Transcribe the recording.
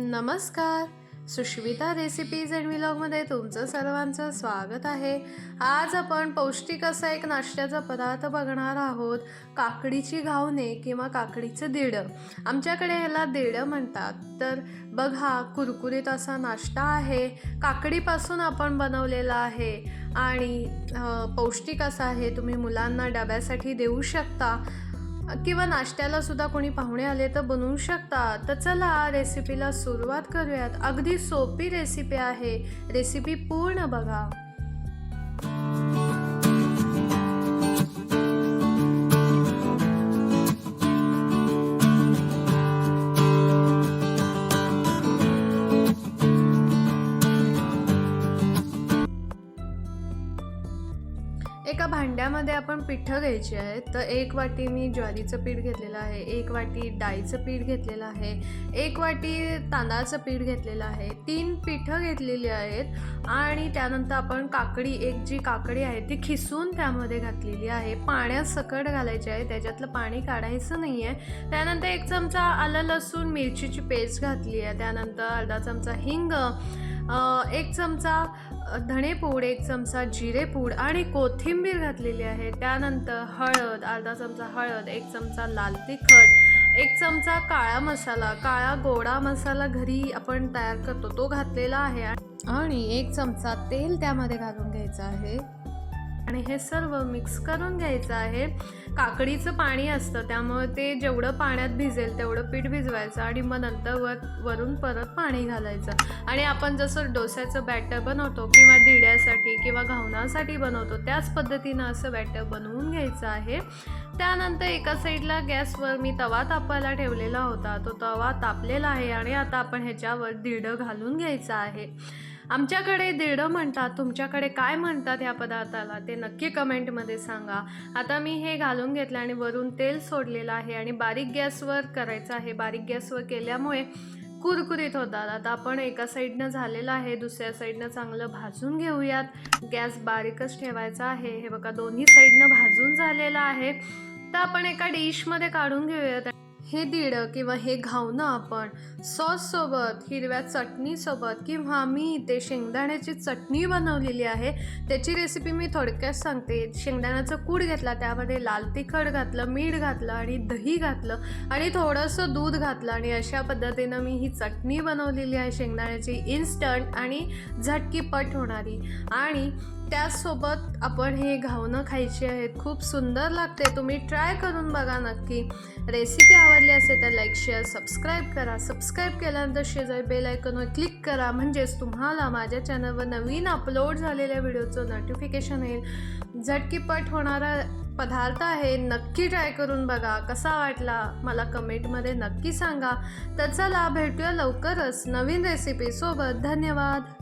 नमस्कार. Sushmita recipes and विलॉगमध्ये तुमचं सर्वांचं स्वागत आहे. आज आपण पौष्टिक असा एक नाश्त्याचा पदार्थ बघणार आहोत. काकडीची घावणे किंवा काकडीचं देडं. आमच्याकडे ह्याला देडं म्हणतात. तर बघा कुरकुरीत असा नाश्ता आहे. काकडीपासून आपण बनवलेला आहे. आणि पौष्टिक असा आहे. तुम्ही मुलांना डब्यासाठी देऊ शकता. किंवा नाश्त्याला सुद्धा कोणी पाहुणे आले तर बनवू शकता तर चला रेसिपीला सुरुवात करूयात. अगदी सोपी रेसिपी आहे. रेसिपी पूर्ण बघा. एका भांड्यामध्ये आपण पिठं घ्यायची आहेत. तर एक वाटी मी ज्वारीचं पीठ घेतलेलं आहे एक वाटी डाळीचं पीठ घेतलेलं आहे एक वाटी तांदळाचं पीठ घेतलेलं आहे. तीन पिठं घेतलेली आहेत आणि त्यानंतर आपण काकडी एक जी काकडी आहे ती खिसून त्यामध्ये घातलेली आहे. पाण्यात सकट घालायची आहे त्याच्यातलं पाणी काढायचं नाही आहे. त्यानंतर एक चमचा आलं लसूण मिरचीची पेस्ट घातली आहे. त्यानंतर अर्धा चमचा हिंग एक चमचा धणे पूड एक चमचा जिरेपूड आणि कोथिंबीर घातलेली आहे. त्यानंतर हळद अर्धा चमचा हळद एक चमचा लाल तिखट एक चमचा काळा मसाला. काळा गोडा मसाला घरी आपण तयार करतो. तो घातलेला आहे. आणि एक चमचा तेल त्यामध्ये घालून घ्यायचं आहे. आणि हे सर्व मिक्स करून घ्यायचं आहे. काकडीचं पाणी असतं त्यामुळे ते जेवढं पाण्यात भिजेल तेवढं पीठ भिजवायचं आणि मग नंतर वर वरून परत पाणी घालायचं. आणि आपण जसं डोस्याचं बॅटर बनवतो किंवा दिड्यासाठी किंवा घावनासाठी बनवतो त्याच पद्धतीनं असं बॅटर बनवून घ्यायचं आहे. त्यानंतर एका साईडला गॅसवर मी तवा तापायला ठेवलेला होता. तो तवा तापलेला आहे आणि आता आपण ह्याच्यावर दिडं घालून घ्यायचं आहे. आमच्याकडे देडं म्हणतात तुमच्याकडे काय म्हणतात ह्या पदार्थाला ते नक्की कमेंटमध्ये सांगा. आता मी हे घालून घेतलं आणि वरून तेल सोडलेलं आहे आणि बारीक गॅसवर करायचं आहे. बारीक गॅसवर केल्यामुळे कुरकुरीत होतात. आता आपण एका साईडनं झालेलं आहे दुसऱ्या साईडनं चांगलं भाजून घेऊयात. गॅस बारीकच ठेवायचा आहे. हे बघा दोन्ही साईडनं भाजून झालेलं आहे. तर आपण एका डिशमध्ये काढून घेऊयात. हे दिडं किंवा हे घावणं आपण सॉससोबत हिरव्या चटणीसोबत किंवा मी इथे शेंगदाण्याची चटणी बनवलेली आहे. त्याची रेसिपी मी थोडक्यात सांगते. शेंगदाण्याचं कूड घेतला त्यामध्ये लाल तिखट घातलं मीठ घातलं आणि दही घातलं आणि थोडंसं दूध घातलं आणि अशा पद्धतीनं मी ही चटणी बनवलेली आहे. शेंगदाण्याची इन्स्टंट आणि झटकीपट होणारी. आणि त्याचसोबत आपण हे घावणं खायची आहेत. खूप सुंदर लागते. तुम्ही ट्राय करून बघा नक्की. रेसिपी आवडली असेल तर लाईक शेअर सबस्क्राईब करा. सबस्क्राईब केल्यानंतर शेजारी बेल आयकॉनवर क्लिक करा. म्हणजेच तुम्हाला माझ्या चॅनलवर नवीन अपलोड झालेल्या व्हिडिओचं नोटिफिकेशन येईल. झटकीपट होणारा पदार्थ आहे. नक्की ट्राय करून बघा. कसा वाटला? मला कमेंटमध्ये नक्की सांगा. तर चला भेटूया लवकरच नवीन रेसिपीसोबत धन्यवाद.